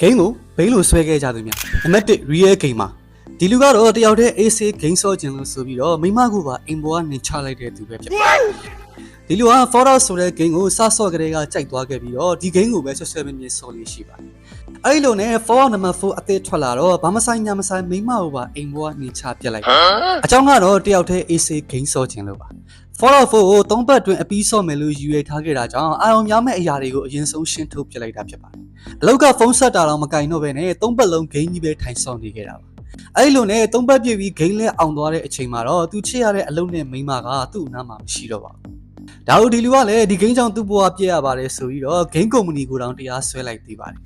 ဂိမ်းကိုဘိန်းလိုဆွဲခဲ့ကြသူများနံပါတ်1 real game မှာဒီလူကတော့တယောက်တည်း AC ဂိမ်းဆော့ခြင်းလို့ဆိုပြီးတော့မိမကူပါအိမ်ပေါ်ကနေချလိုက်တဲ့သူပဲဖြစ်ပါတယ်ဒီလူက Fallout ဆိုတဲ့ game ကိုစဆော့ကလေးကကြိုက်သွားခဲ့ပြီးတော့ဒီ game ကိုပဲဆက်ဆက်မြင့်ဆော့လေးရှိပါတယ်အဲ့ဒီလိုနဲ့ Fallout number 4အသေးထွက်လာတော့ဘာမဆိုင်ညာမဆိုင်မိမကိုပါအိမ်ပေါ်ကနေချပြစ်လိုက်တယ်အကြောင်းကတော့တယောက်တည်း AC ဂိမ်းဆော့ခြင်းလို့ပါ Fallout 4ကိုသုံးပတ်တွင်အပြီးဆော့မယ်လို့ယူရထားခဲ့တာကြောင့်အာရုံများမဲ့အရာတွေကိုအရင်ဆုံးရှင်းထုတ်ပြလိုက်တာဖြစ်ပါတယ်အလောက်ကဖုန်းဆက်တာတော့မကင်တော့ပဲနဲ့သုံးပတ်လုံးဂိမ်းကြီးပဲထိုင်ဆော့နေခဲ့တာပါအဲ့ဒီလိုနဲ့သုံးပတ်ပြည့်ပြီးဂိမ်းလဲအောင်သွားတဲ့အချိန်မှာတော့သူချစ်ရတဲ့အလုံးနဲ့မိန်းမကသူ့အနားမှာမရှိတော့ပါဘူးဒါတို့ဒီလူကလည်းဒီဂိမ်းကြောင့်သူ့ဘဝပြည့်ရပါတယ်ဆိုပြီးတော့ဂိမ်းကုမ္ပဏီကိုတောင်တရားစွဲလိုက်သေးပါတယ်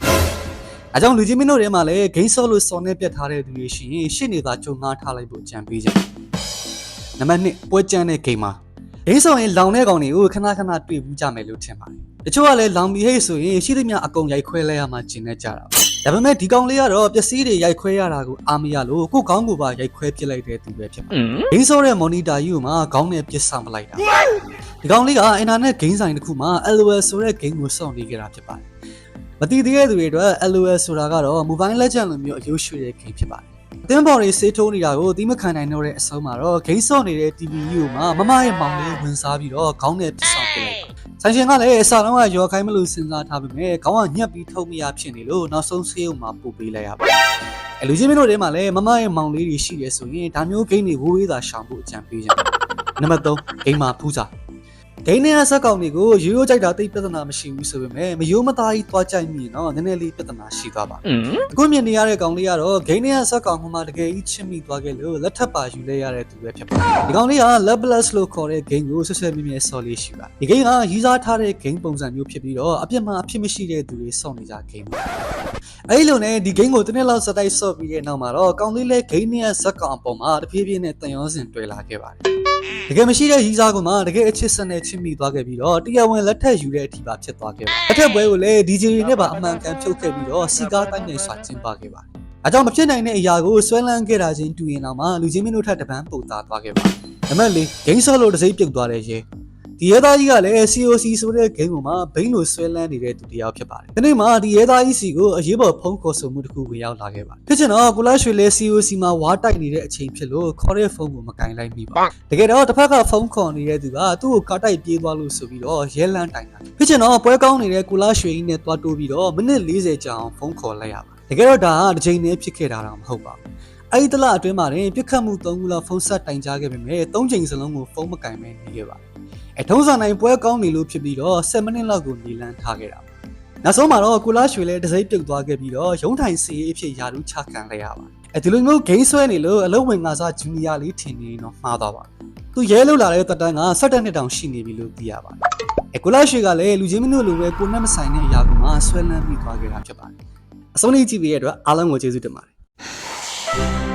အဲကြောင့်လူကြီးမင်းတို့ထဲမှာလည်းဂိမ်းဆော့လို့စော်နေပြတ်ထားတဲ့သူတွေရှိရင်ရှစ်နေတာကြုံငှားထားလိုက်ဖို့ကြံပေးကြတယ်နံပါတ်1ပွဲကြမ်းတဲ့ဂိမ်းမှာ ဒိန်းဆောင်ရင်လောင်တဲ့ကောင်တွေကိုခဏခဏတွေ့ဘူးကြမယ်လို့ထင်ပါတယ်။တချို့ကလည်းလောင်ပြီးဟဲ့ဆိုရင်ရှိသမျှအကုန်ရိုက်ခွဲလဲရမှကျင်နေကြတာ။ဒါပေမဲ့ဒီကောင်လေးကတော့ပျက်စီးတွေရိုက်ခွဲရတာကိုအားမရလို့ကိုယ့်ခေါင်းကိုပါရိုက်ခွဲပစ်လိုက်တဲ့သူပဲဖြစ်ပါတယ်။ဒိန်းဆောတဲ့မော်နီတာကြီးကိုမှခေါင်းနဲ့ပစ်ဆောင်ပလိုက်တာ။ဒီကောင်လေးကအင်တာနက်ဂိမ်းဆိုင်တစ်ခုမှာ LOL ဆိုတဲ့ဂိမ်းကိုစောင့်နေကြတာဖြစ်ပါတယ်။မတိသေးတဲ့သူတွေအတွက် LOL ဆိုတာကတော့ Mobile Legends လိုမျိုးအယုရွှေတဲ့ဂိမ်းဖြစ်ပါတယ်။ အသင်းပေါ်တွေစေးထိုးနေတာကိုသီးမခံနိုင်တော့တဲ့အဆုံးမှာတော့ဂိမ်းဆော့နေတဲ့ TVU မှာမမရဲ့မောင်လေးဝင်စားပြီးတော့ခေါင်းနဲ့ပစ်ဆောင်ပစ်လိုက်တယ်။ဆိုင်ရှင်ကလည်းအစလုံးကရောခိုင်းမလို့စဉ်းစားထားပေမဲ့ခေါင်းကညက်ပြီးထုံမရဖြစ်နေလို့နောက်ဆုံးဆေးရုံမှာပို့ပေးလိုက်ရပါတယ်။အဲလူချင်းမင်းတို့ထဲမှာလည်းမမရဲ့မောင်လေးတွေရှိရဲဆိုရင်ဒါမျိုးဂိမ်းတွေဝေးဝေးသာရှောင်ဖို့အကြံပေးကြတယ်။နံပါတ်3ဂိမ်းမှာဖူးစာ ဂိမ်းနဲ့ဆက်ကောင်တွေကိုရိုးရိုးကြိုက်တာတိတ်ပြဿနာမရှိဘူးဆိုပေမဲ့မယိုးမသားကြီးသွားကြိုက်မိရင်တော့နည်းနည်းလေးပြဿနာရှိသွားပါအခုမြင်နေရတဲ့ကောင်လေးကတော့ဂိမ်းထဲကဆက်ကောင်ဟိုမှာတကယ်ကြီးချစ်မိသွားခဲ့လို့လက်ထပ်ပါယူလဲရတဲ့သူပဲဖြစ်ပါတယ်။ဒီကောင်လေးက Leveless လို့ခေါ်တဲ့ game ကိုဆက်ဆက်မြဲမြဲဆော်လေးရှိပါ။ဒီ game ကရေးစားထားတဲ့ game ပုံစံမျိုးဖြစ်ပြီးတော့အပြစ်မှအဖြစ်မရှိတဲ့သူတွေစောင့်နေကြ game ပါ။အဲဒီလိုနဲ့ဒီ game ကိုတစ်နှစ်လောက်စတိုက်ဆော့ပြီးတဲ့နောက်မှာတော့ကောင်လေးလည်း game နဲ့ဇက်ကောင်အပေါ်မှာတဖြည်းဖြည်းနဲ့တန်ရောစင်တွေ့လာခဲ့ပါတယ်။ တကယ်မရှိတဲ့ရေးစားကမှတကယ်အချစ်စနဲ့ချစ်မိသွားခဲ့ပြီးတော့တရားဝင်လက်ထက်ယူတဲ့အထိပါဖြစ်သွားခဲ့ပါတယ်။လက်ထက်ပွဲကိုလည်း DJ တွေနဲ့ပါအမှန်ကန်ဖြုတ်ခဲ့ပြီးတော့စီကားတိုင်းနဲ့ဆွာကျင်းပခဲ့ပါတယ်။အဲကြောင့်မဖြစ်နိုင်တဲ့အရာကိုဆွဲလန်းခဲ့တာချင်းတူရင်တော့မှလူချင်းမင်းတို့ထက်တပန်းပိုတာသွားခဲ့ပါတယ်။နံပါတ်၄ဂိမ်းဆော့လို့တစ်စိမ့်ပြုတ်သွားတဲ့ရဲ ဒီရဲသားကြီးကလည်း COC ဆိုတဲ့ဂိမ်းပေါ်မှာဘိန်းလိုဆွဲလန်းနေတဲ့သူတစ်ယောက်ဖြစ်ပါတယ်။ဒီနေ့မှာဒီရဲသားကြီးစီကိုအရေးပေါ်ဖုန်းခေါ်ဆိုမှုတစ်ခုဝင်ရောက်လာခဲ့ပါတယ်။ဖြစ်ချင်တော့ကိုလာရွှေလဲ COC မှာဝါတိုက်နေတဲ့အချိန်ဖြစ်လို့ခေါ်တဲ့ဖုန်းကိုမကင်လိုက်မိပါဘူး။တကယ်တော့တစ်ဖက်ကဖုန်းခေါ်နေတဲ့သူကသူ့ကိုကားတိုက်ပြေးသွားလို့ဆိုပြီးတော့ရဲလန်းတိုင်တာ။ဖြစ်ချင်တော့ပွဲကောင်းနေတဲ့ကိုလာရွှေကြီးနဲ့တွားတိုးပြီးတော့မိနစ်40ကြာအောင်ဖုန်းခေါ်လိုက်ရပါတယ်။တကယ်တော့ဒါကတစ်ချိန်နဲ့ဖြစ်ခဲ့တာတော့မဟုတ်ပါဘူး။အဲ့ဒီတလအတွင်းမှာတင်ပြစ်ခတ်မှု၃ခုလောက်ဖုန်းဆက်တိုင်ကြားခဲ့ပေမဲ့၃ချိန်စလုံးကိုဖုန်းမကင်ပဲနေခဲ့ပါတယ်။ အဲထုံးစံတိုင်းပွဲကောင်းနေလို့ဖြစ်ပြီးတော့7မိနစ်လောက်ကိုနေလန်းထားခဲ့တာပါ။နောက်ဆုံးမှာတော့ကိုလာရွှေလည်းတစိမ့်ပြုတ်သွားခဲ့ပြီးတော့ရုံးထိုင်စီအဖြစ်ယာရုချခံလိုက်ရပါတယ်။အဲဒီလိုမျိုးဂိမ်းဆွဲနေလို့အလုံးဝင်ငါစားဂျူနီယာလေးထင်နေတော့မှားသွားပါတယ်။သူရဲလောက်လာတဲ့တက်တန်းက17နှစ်တောင်ရှိနေပြီလို့သိရပါတယ်။အဲကိုလာရွှေကလည်းလူချင်းမင်းတို့လိုပဲကိုနဲ့မဆိုင်တဲ့အရာကမှဆွဲလန်းပြီးသွားခဲ့တာဖြစ်ပါတယ်။အဆုံးလေးကြည့်ပြီးရတဲ့အတွက်အားလုံးကိုကျေးဇူးတင်ပါတယ်။